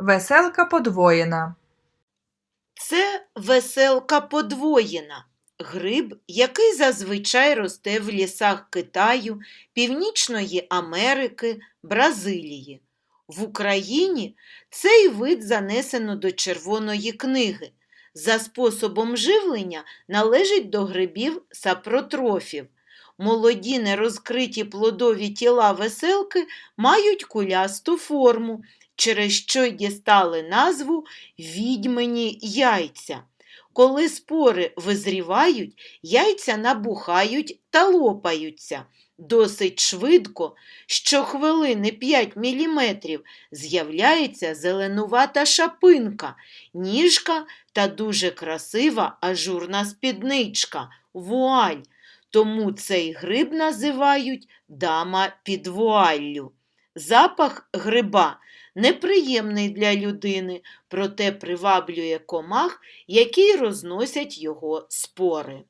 Веселка подвоєна. Це веселка подвоєна. Гриб, який зазвичай росте в лісах Китаю, Північної Америки, Бразилії. В Україні цей вид занесено до Червоної книги. За способом живлення належить до грибів сапротрофів. Молоді нерозкриті плодові тіла веселки мають кулясту форму, через що й дістали назву відьмині яйця. Коли спори визрівають, яйця набухають та лопаються. Досить швидко, щохвилини 5 мм, з'являється зеленувата шапинка, ніжка та дуже красива ажурна спідничка вуаль. Тому цей гриб називають дама під вуаллю. Запах гриба неприємний для людини, проте приваблює комах, які розносять його спори.